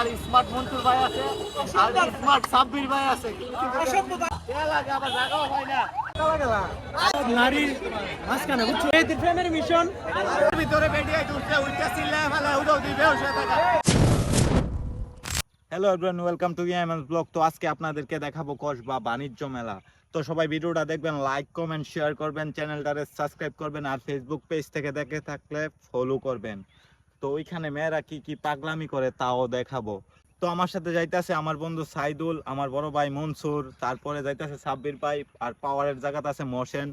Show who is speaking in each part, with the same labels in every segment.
Speaker 1: আর smart মন্টুর ভাই আছে আর smart Sabbir ভাই আছে। লাগে আবার জায়গাও হয় না।
Speaker 2: নারীর মাঝখানে বুঝছ? এই প্রেমের মিশন।
Speaker 1: ভিতরে বেরিয়ে ঢুকছে উল্টা চিল্লায় ফেলে উদাও দিবে hello everyone welcome to Yaman's blog তো আজকে আপনাদেরকে দেখাবো কসবা বাণিজ্য মেলা। তো সবাই ভিডিওটা দেখবেন লাইক কমেন্ট শেয়ার করবেন চ্যানেলটারে সাবস্ক্রাইব করবেন আর ফেসবুক পেজ থেকে দেখে থাকলে ফলো করবেন। তো ওইখানে মেয়েরা কি কি পাগলামি করে তাও দেখাবো। তো আমার সাথে যাইতেছে আমার বন্ধু সাইদুল, আমার বড় ভাই মনসুর, তারপরে যাইতেছে সাব্বির ভাই, আর পাওয়ারের জায়গাতে আছে মোশেন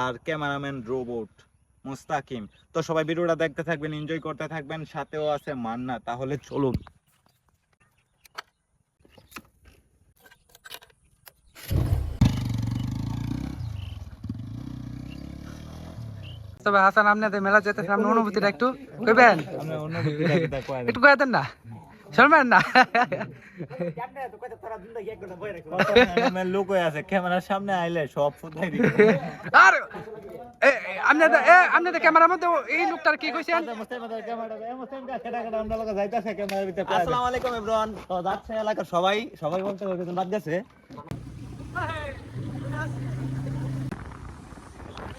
Speaker 1: আর ক্যামেরাম্যান রোবট মুস্তাকিম। তো সবাই ভিডিওটা দেখতে থাকবেন, এনজয় করতে থাকবেন, সাথেও আছে মান্না, তাহলে চলুন।
Speaker 3: তবে হাসান আপনাদের মেলা যেতেছেন আপনার অনুভূতিটা একটু কইবেন? একটু কয়ে দেন না? শুনবেন না?
Speaker 1: লোক আছে ক্যামেরার সামনে আইলে সব ফুটাই
Speaker 3: আর এ, এ, আপনাদের আপনাদের ক্যামেরার মধ্যে এই লোকটার কি কইছেন?
Speaker 2: আসসালামু আলাইকুম এভরিওয়ান। তো যাচ্ছে এলাকার সবাই সবাই বলতে বাদ গেছে।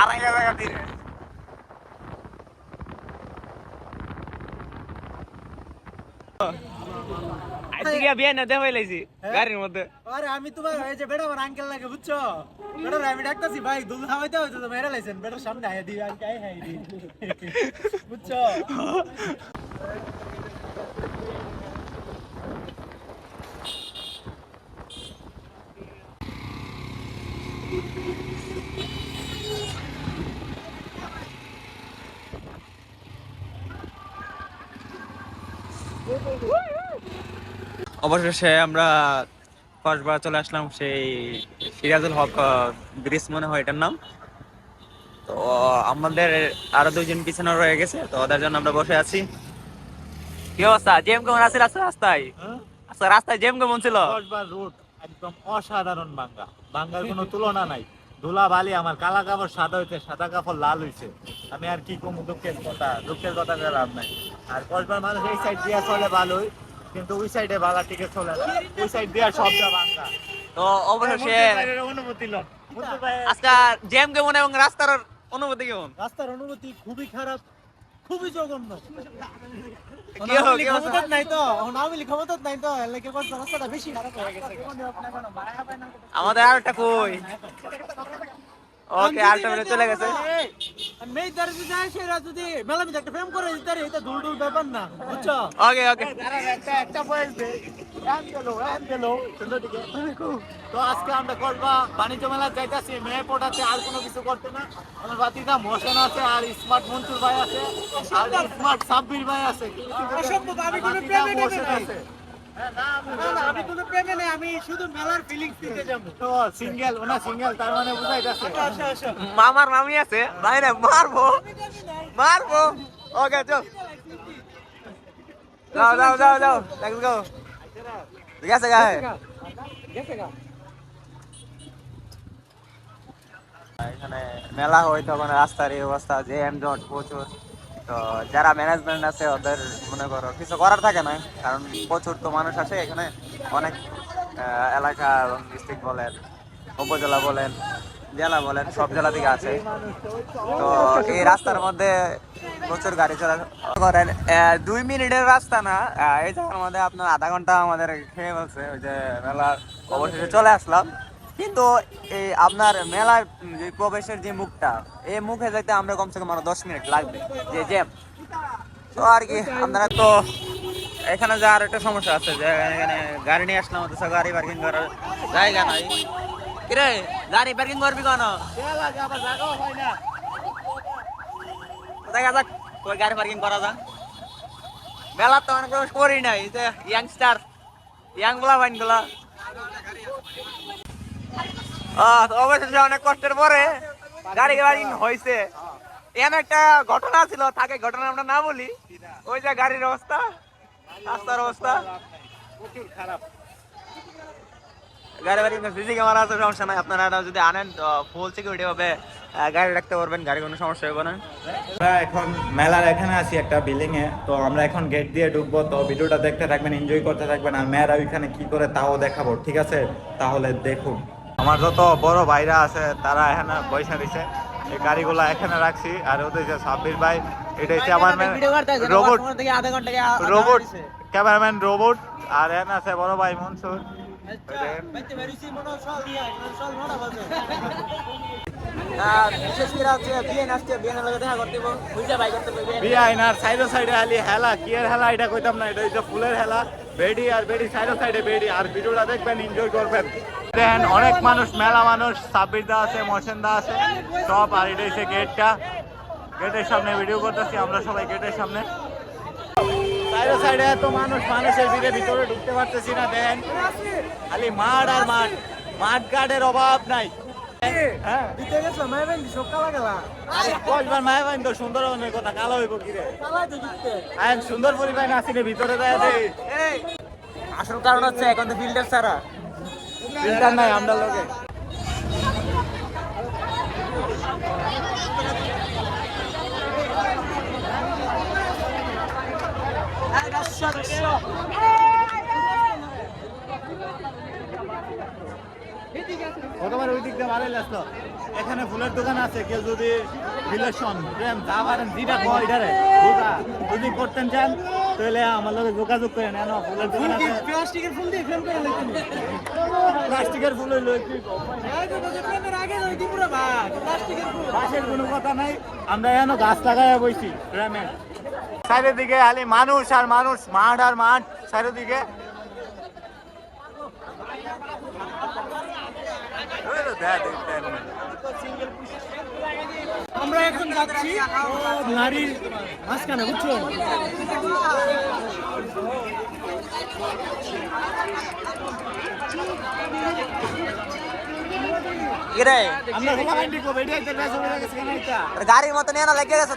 Speaker 2: আড়াই টাকা দিলে আজকে বিয়ে না দেওয়াই লাইছি গাড়ির মধ্যে।
Speaker 4: আরে আমি তোমার ওই যে বেটা আমার আঙ্কেল লাগে বুঝছ? বেটার আমি ডাকতাছি ভাই দুধ খাওয়াইতে হয়তো তো মেরে লাইছেন। বেটার সামনে আয় দি আঙ্কে আয় হাই দি বুঝছ?
Speaker 2: অবশেষে আমরা কসবা চলে আসলাম সেই সিরাজুল হক ব্রিজ মনে হয় এটার নাম। তো আমাদের আরও দুইজন পিছনে রয়ে গেছে তো ওদের জন্য আমরা বসে আছি। কি অবস্থা? জেম কেমন আছে রাস্তা রাস্তায়? আচ্ছা রাস্তায় জেম কেমন ছিল?
Speaker 1: একদম অসাধারণ বাঙ্গা বাঙ্গার কোনো তুলনা নাই। ধুলা বালি আমার কালা কাপড় সাদা হইছে সাদা কাপড় লাল হইছে। আমি আর কি কম দুঃখের কথা দুঃখের কথা লাভ নাই। আর কসবার মানুষ এই সাইড দিয়া চলে ভালোই কিন্তু ওই সাইডে বালা টিকে চলে না। ওই সাইড দিয়া সবটা বাঙ্গা
Speaker 2: তো অবশেষে
Speaker 1: ভাইয়ের অনুমতি লন মন্টু ভাই
Speaker 2: কেমন এবং রাস্তার অনুভূতি কেমন?
Speaker 4: রাস্তার অনুভূতি খুবই খারাপ খুবই জঘন্য।
Speaker 2: আমাদের আর একটা কই? ওকে আরেকটা চলে গেছে।
Speaker 4: মেয়ে তার যদি যায় সেরা যদি মেলা একটা প্রেম করে দিতে এটা দূর দূর ব্যাপার না বুঝছ?
Speaker 2: ওকে ওকে।
Speaker 1: একটা একটা বয়স দে। তো আজকে আমরা করবা বাণিজ্য মেলা যাইতাছি মেয়ে আর কোনো কিছু করতে না। আমার মোশন আছে আর স্মার্ট মন্টুর ভাই আছে আর স্মার্ট সাব্বির ভাই আছে।
Speaker 4: অসম্ভব, আমি কোনো
Speaker 1: বাতিদা
Speaker 4: প্রেমে টেমে
Speaker 1: মোশন
Speaker 4: নাই।
Speaker 1: আছে। হ্যাঁ, না, আমি-
Speaker 4: না, না, আমি কোনো প্রেমে নেই আমি শুধু মেলার ফিলিংস
Speaker 1: তো সিঙ্গেল ওনা সিঙ্গেল তার মানে বুঝাইতাছে।
Speaker 4: আসো আসো
Speaker 2: মামার মামি আছে বাইরে মারবো। মারবো। ওকে চল। যাও যাও যাও যাও লেটস গো ঠিক আছে গায়ে এখানে মেলা হয় তখন রাস্তার এই অবস্থা যে এম জট প্রচুর। তো যারা ম্যানেজমেন্ট আছে ওদের মনে করো কিছু করার থাকে না কারণ প্রচুর তো মানুষ আসে এখানে। অনেক এলাকা এবং ডিস্ট্রিক্ট বলেন উপজেলা বলেন জেলা বলেন, সব জেলা থেকে আছে। তো এই রাস্তার মধ্যে প্রচুর গাড়ি চলা করেন। দুই মিনিটের রাস্তা না এই জায়গার মধ্যে আপনার আধা ঘণ্টা আমাদের খেয়ে বলছে ওই যে মেলার অবশেষে চলে আসলাম। কিন্তু এই আপনার মেলার যে প্রবেশের যে মুখটা, এই মুখে যাইতে আমরা কমসে কম আরও দশ মিনিট লাগবে, যে জ্যাম। তো আর কি, আপনারা তো এখানে যে আর একটা সমস্যা আছে, যে এখানে গাড়ি নিয়ে আসলাম, অথচ গাড়ি পার্কিং করার জায়গা নাই। কিরে গাড়ি পার্কিং করবি কেন দেখা যাক কই গাড়ি পার্কিং করা যাক। মেলা তো অনেক করি নাই যে ইয়াংস্টার ইয়াংগুলা। বাইনগুলা অবশেষে অনেক কষ্টের পরে গাড়ি পার্কিং হয়েছে এমন একটা ঘটনা ছিল, থাকে ঘটনা আমরা না বলি। ওই যে গাড়ির অবস্থা, রাস্তার অবস্থা।
Speaker 1: প্রচুর খারাপ
Speaker 2: গাড়ি বাড়ি সিসি ক্যামেরা আছে সমস্যা নাই। আপনারা যদি আনেন ফুল সিকিউরিটি ভাবে গাড়ি রাখতে পারবেন গাড়ি কোনো সমস্যা হবে না।
Speaker 1: আমরা এখন মেলার এখানে আছি একটা বিল্ডিং এ তো আমরা এখন গেট দিয়ে ঢুকবো। তো ভিডিওটা দেখতে থাকবেন এনজয় করতে থাকবেন। আর মেয়েরা ওইখানে কি করে তাও দেখাবো ঠিক আছে? তাহলে দেখুন। আমার যত বড় ভাইরা আছে তারা এখানে পয়সা দিছে। এই গাড়িগুলো এখানে রাখছি। আর ওদের যে সাব্বির ভাই এটা হচ্ছে আমার রোবট রোবট ক্যামেরাম্যান রোবট আর এখানে আছে বড় ভাই মনসুর। অনেক মানুষ, মেলা মানুষ সাব্বির দা আছে মহসেন দা আছে, সব, আর এটা গেটটা গেটের সামনে ভিডিও করতেছি, আমরা সবাই গেটের সামনে। সাইডে সাইডে এত মানুষ মানুষের ভিড়ে ভিতরে ঢুকতে পারতেছি না দেখেন খালি মাঠ আর মাঠ। মাঠ গার্ডের অভাব নাই। হ্যাঁ। সুন্দর পরিবার আসিনি ভিতরে
Speaker 2: আসল কারণ হচ্ছে এখন তো ফিল্টার ছাড়া।
Speaker 1: ফিল্টার নাই আমরা লোকে ওই দিক দিয়ে বাড়াইলে আসলো এখানে ফুলের দোকান আছে কেউ যদি রিলেশন প্রেম যা পারেন যেটা কয় এটারে। যদি করতেন চান তাহলে আমার যোগাযোগ করে নেন ফুলের দোকান আছে।
Speaker 4: প্লাস্টিকের ফুল দিয়ে করে
Speaker 1: প্লাস্টিকের ফুল হইল
Speaker 4: ভাগ প্লাস্টিকের ফুল।
Speaker 1: বাসের কোনো কথা নাই আমরা এখানে গাছ লাগাইয়া বইছি গ্রামে সাইডের দিকে খালি মানুষ আর মানুষ মাঠ আর মাঠ সাইডের দিকে
Speaker 4: আমরা এখন যাচ্ছি নারীর মাঝখানে বুঝছ?
Speaker 2: গাড়ির মতো নিয়ে না লেগে গেছে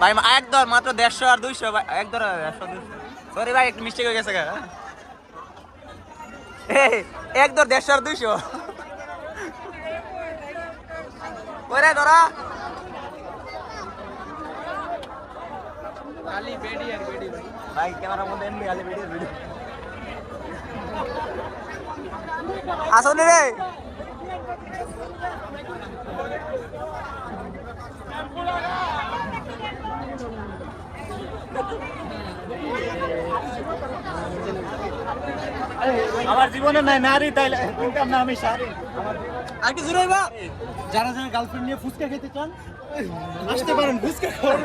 Speaker 1: ভাই
Speaker 2: এক দর মাত্র দেড়শো আর দুইশো ভাই, এক দর একশো দুইশো। সরি ভাই একটু মিস্টেক হয়ে গেছে গা। এক দর দেড়শো আর দুইশো। ওরে ধরা।
Speaker 4: খালি বেডি আর বেডি
Speaker 2: ভাই। ক্যামেরার মধ্যে এমনি আসুন রে।
Speaker 1: আমার জীবনে নাই, নারী, তাইলে কোনটার নাম আমি সারি
Speaker 4: আর জোরে বা যারা যারা গার্লফ্রেন্ড নিয়ে ফুচকা খেতে চান, আসতে পারেন, ফুচকা খাওয়ার।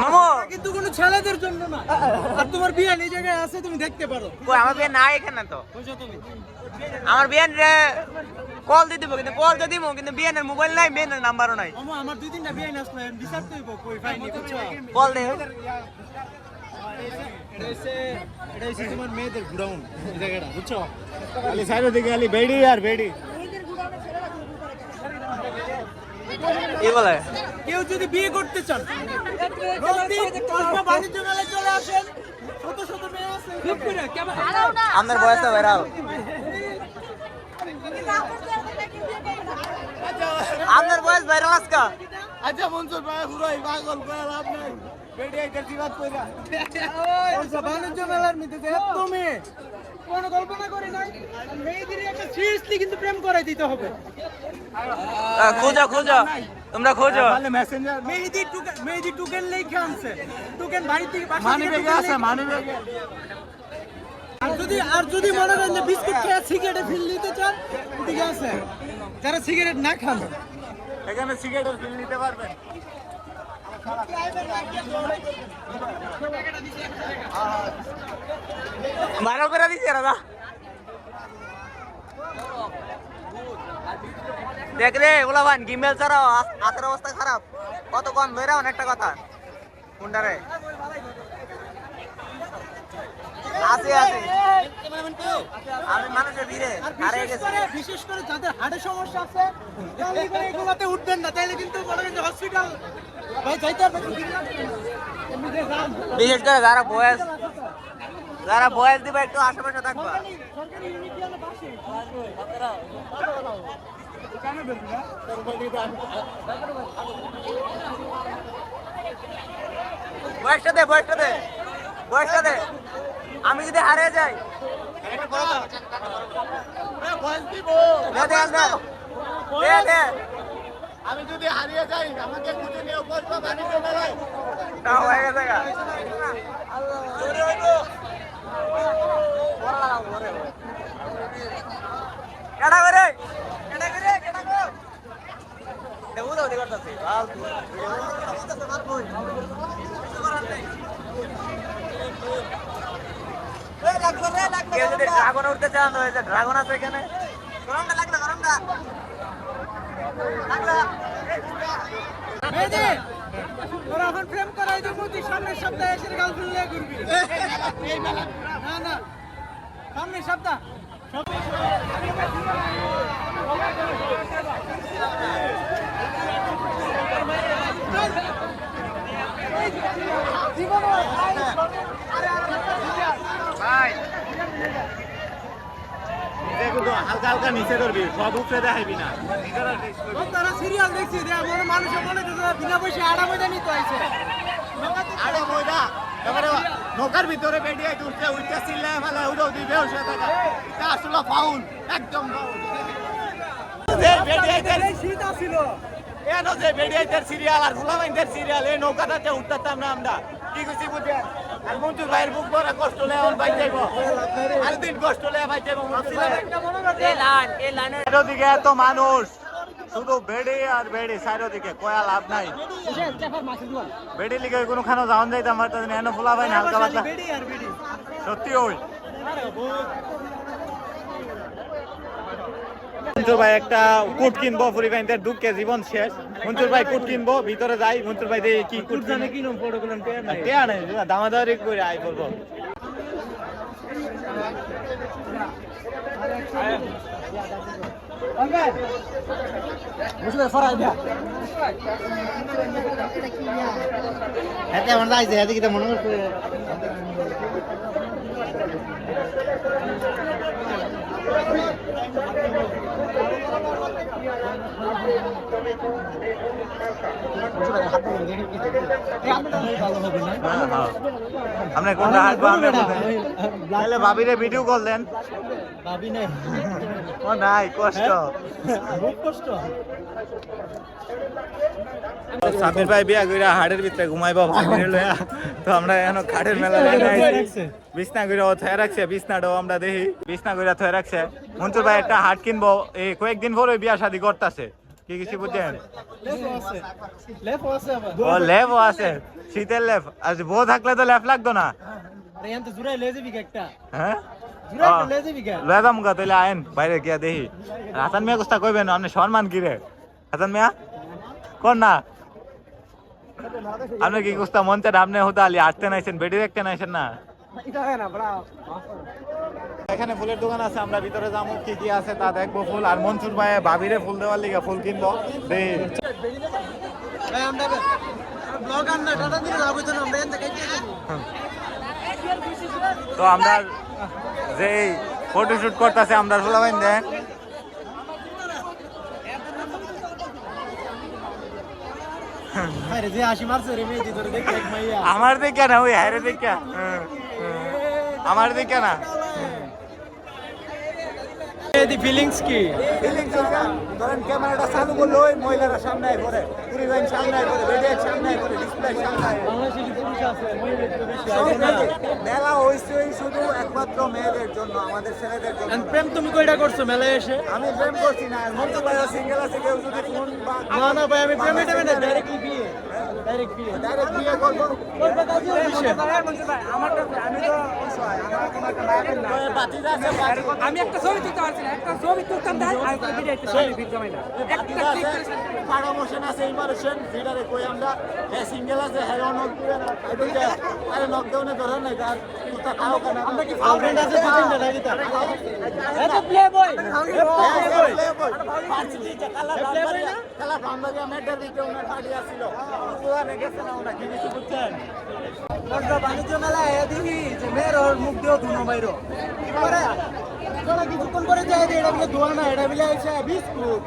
Speaker 2: মামু!
Speaker 4: কিন্তু কোনো ছেলেদের জন্য না। আর তোমার বিয়ে এই জায়গায় আছে তুমি দেখতে পারো।
Speaker 2: কই আমার বিয়ে নাই এখানে তো।
Speaker 4: বুঝছ তুমি?
Speaker 2: আমার বিয়ান রে কল দিয়ে দিব কিন্তু কল দিয়ে দিব কিন্তু বিয়ানের মোবাইল নাই বিয়ানের নাম্বারও নাই।
Speaker 4: আমু আমার দুই তিনটা বিয়ে আসলো বিচার তো হইব কই পাইনি বুঝছ?
Speaker 2: কল দে।
Speaker 4: এটা হচ্ছে তোমার মেয়েদের গ্রাউন্ড এই জায়গাটা বুঝছ?
Speaker 1: খালি সাইডের দিকে খালি বেড়ি আর বেড়ি।
Speaker 2: কি বলে?
Speaker 4: কেউ যদি বিয়ে করতে চান রোজদিন কসবা বাণিজ্য মেলায় চলে আসেন শত শত মেয়ে আছে।
Speaker 2: আমাদের বয়স তো ভাইরাল। আমাদের বয়স ভাইরাল আজকা?
Speaker 4: আচ্ছা মনসুর ভাই পুরোই পাগল করে লাভ নাই। বেডি আইতে জিবাত কইরা। কসবা বাণিজ্য মেলার মধ্যে যে এত মেয়ে কোন কল্পনা করি নাই। মেয়েদের একটা সিরিয়াসলি কিন্তু প্রেম করাই দিতে হবে।
Speaker 2: খোঁজো খোঁজো। তোমরা খোঁজো।
Speaker 1: মেসেঞ্জার
Speaker 4: মেহেদি টুকেন মেহেদি টুকেন লেখা আনছে? টুকেন বাড়ি থেকে বাসা
Speaker 1: মানি ব্যাগে আছে মানি ব্যাগে
Speaker 4: আর যদি আর যদি মনে করেন যে বিস্কুট খেয়ে সিগারেটে ফিল নিতে চান ঠিক আছে যারা সিগারেট না খান।
Speaker 1: এখানে সিগারেটের বিল নিতে পারবেন
Speaker 2: ভাইরাল করে দিচ্ছে দাদা। দেখ রে ওলা ভান গিমেল ছাড়াও হাতের অবস্থা খারাপ। কত কম ধরে অনেকটা কথা। কোনটা রে। আছে আছে। আমি মানুষের ভিড়ে হারিয়ে গেছি।
Speaker 4: করে যাদের সমস্যা এগুলোতে উঠবেন না। কিন্তু হসপিটাল।
Speaker 2: বিশেষ করে যারা বয়স যারা বয়স দিবে একটু আশেপাশে থাকবা। বয়সটা দে বয়সটা দে বয়সটা দে। আমি যদি হারিয়ে যাই।
Speaker 1: আমি যদি হারিয়ে যাই আমাকে খুঁজে নিয়ে বাণিজ্য মেলায়
Speaker 2: হয়ে গেছে গা। কেডা করে? কেডা করে? কেডা করে? দেবো তো, ওদিকে করতাছি। কেউ যদি ড্রাগন উঠতে চান যে ড্রাগন আছে এখানে। গরমটা লাগল গরমটা।
Speaker 4: এখন প্রেম করাই দেবো তুই সামনের সপ্তাহে এসে গার্লফ্রেন্ড নিয়ে ঘুরবি। না না। সামনের সপ্তাহ।
Speaker 1: হালকা হালকা নিচে ধরবি সব উপরে দেখাইবি না।
Speaker 4: তারা সিরিয়াল দেখছি মনে মানুষের মনে বিনা পয়সা আড়া ময়দা নিতে হয়েছে
Speaker 1: আরে ময়দা? এবারে নৌকার ভিতরে বেরিয়ে উঠতে উঠতে চিল্লায় ফেলে উড়েও দিবে ওষুধ এটা আসলে ফাউল একদম ফাউল সিরিয়াল আর গুলামাইনদের সিরিয়াল এই নৌকাটাতে উঠতাম না আমরা বুঝেন আর ভাইয়ের বুক ভরা কষ্ট লে অন ভাই যাইব আর দিন কষ্ট লে ভাই যাইব এত মানুষ শুধু বেড়ে আর বেড়ে দিকে কয়া লাভ নাই। বেড়ে লিগে কোনো খানো যাওয়ান যাইতাম আর তাদের এনে ফুলা ভাই না হালকা পাতলা।
Speaker 4: বেডি আর বেডি
Speaker 1: সত্যি ওই মঞ্জুর ভাই একটা কুট কিনবো ফুরি ভাইদের দুঃখে জীবন শেষ। মঞ্জুর ভাই কুট কিনবো ভিতরে যাই মঞ্জুর ভাই দিয়ে কি কুট জানে কি টেয়া নাই? দামাদারি করে আই
Speaker 5: যাইছে মনে করছে
Speaker 1: আপনি কোনটা হাসবো আপনি তাহলে ভাবিরে ভিডিও কল দেন।
Speaker 4: ভাবি নাই।
Speaker 1: ও নাই কষ্ট।
Speaker 4: খুব কষ্ট।
Speaker 1: সাবির ভাই বিয়া কইরা হাড়ের ভিতরে ঘুমাইবো লয়া তো আমরা এখন খাটের মেলা বিছনা কইরা থয়ে রাখছে বিছনাটাও আমরা দেখি। বিছনা কইরা থয়ে রাখছে। মঞ্জুর ভাই একটা হাট কিনবো এই কয়েকদিন পরে বিয়া শাদি করতেছে। কি কিছু বুঝছেন ও লেফও আছে শীতের লেফ আর বউ থাকলে তো লেফ লাগতো না। হ্যাঁ? লয়ে গা। তাহলে আইন বাইরে গিয়া দেখি। হাসান মিয়া কুস্তা কইবেন আপনি সম্মান কি রে হাসান মিয়া? কোন না? আপনি কি কুস্তা মঞ্চে আপনি হতে আলি, আসতে নাইছেন, বেডি দেখতে নাইছেন না? এখানে ফুলের দোকান আছে, আমরা ভিতরে যাব, কি কি আছে তা দেখব ফুল। আর মনসুর ভাই ভাবিরে ফুল দেওয়ার লিগে ফুল কিনবো। দেখি তো আমরা যে ফটোশুট করতেছে, আমরা সোলাবেন দেন
Speaker 4: আরে যে হাসি মারছে রে মেয়ে তোর দেখে এক মাইয়া।
Speaker 1: আমার দিকে না ওই হায়রে দেখা। আমার দিকে না।
Speaker 4: ফিলিংস কি?
Speaker 1: ফিলিংস ধরেন ক্যামেরাটা চালু করল ওই মহিলারা সামনে আয় করে করে করে করে।
Speaker 4: একটু না
Speaker 1: মেয়ে- মেলা হইছে শুধু একমাত্র মেয়েদের জন্য আমাদের ছেলেদের জন্য।
Speaker 4: প্রেম তুমি কয়টা করছ মেলায় এসে?
Speaker 1: আমি প্রেম করছি না মন্টু ভাই সিঙ্গেল আছে কেউ যদি ফোন
Speaker 4: না না ভাই আমি প্রেমে টেমে না ডাইরেক্টলি বিয়ে। ডাইরেক্ট বিয়ে।
Speaker 1: ডাইরেক্ট বিয়ে করব।
Speaker 4: করবে কাজে বিষয়
Speaker 1: বাতিজা আছে
Speaker 3: আমি একটা ছবি তুলতে পারছি না একটা ছবি তুলতাম তাই আর ভিডিও একটা ছবি ভিডিও জামাই না।
Speaker 1: বাতিজা আছে পাড়া মোশন আছে এইবার সেন ভিডারে কই আমরা হে সিঙ্গেল আছে হে অনক দিবে না এদিকে আরে নকডাউনে ধরে নাই তার তুই খাও কেন আমরা কি
Speaker 4: গার্লফ্রেন্ড আছে দুজনটা নাকি তার এটা প্লে বয় বাণিজ্য মেলায় দেখি যে মেয়ের ওর? মুখ দিয়েও ধুনো বাইরো কি করে? কিছুক্ষণ করে যাই এটা বলে ধোয়া না এটা বলে আইসা বিস্কুট।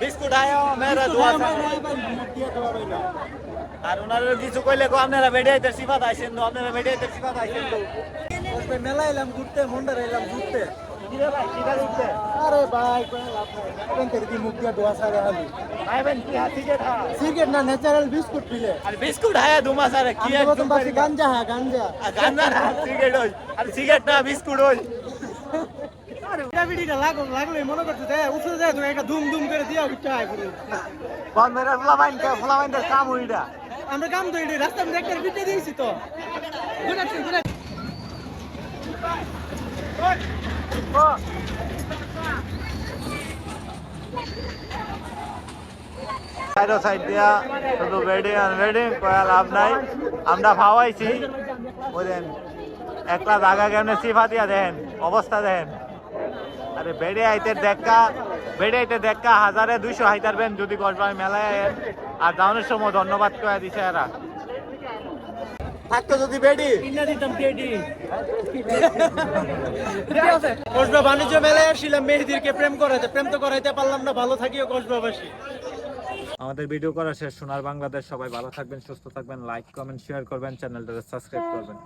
Speaker 1: বিস্কুট আয়ো মেরা দোয়া আর ওনারা কিছু কইলে কো আপনারা বেডিয়াইতে সিফাত আইছেন তো আপনারা বেডিয়াইতে সিফাত আইছেন তো।
Speaker 4: মেলা এলাম ঘুরতে মন্ডার এলাম ঘুরতে। আরে ভাই সিগারেট না ন্যাচারাল বিস্কুট পিলে
Speaker 1: আর বিস্কুট হায়া দুমা সারে কি
Speaker 4: গাঞ্জা হ্যাঁ গাঞ্জা।
Speaker 1: গান্দা না সিগারেট হই আর সিগারেট না বিস্কুট হই।
Speaker 4: বিড়িটা লাগল লাগলোই মনে করতে দেয় উঠে দেয় তুমি একটা ধুম ধুম করে দিয়া
Speaker 1: কাম
Speaker 4: আমরা কাম তো এটা রাস্তা আমি একটা বিটে দিয়েছি তো।
Speaker 1: সাইড সাইড দিয়া শুধু বেডিং আর বেডিং কয়া লাভ নাই। আমরা বুঝেন একলা জায়গা কেমনে সিফা দিয়া দেন অবস্থা দেন। আরে বেড়ে আইতে দেখা বেড়ে আইতে দেখা হাজারে দুইশো হাইতারবেন যদি কসবাই মেলায় আয়েন। আর যাওয়ানোর সময় ধন্যবাদ কয়া দিছে এরা। থাকতো যদি বেডি।
Speaker 4: কিনা দিতাম পেডি কসবা বাণিজ্য মেলায় আসছিলাম মেহেদিরকে প্রেম করাইতে। প্রেম তো করাইতে পারলাম না ভালো থাকিও কসবাবাসী
Speaker 1: আমাদের ভিডিও করা শেষ সোনার বাংলাদেশ সবাই ভালো থাকবেন সুস্থ থাকবেন লাইক কমেন্ট শেয়ার করবেন চ্যানেলটাকে সাবস্ক্রাইব করবেন।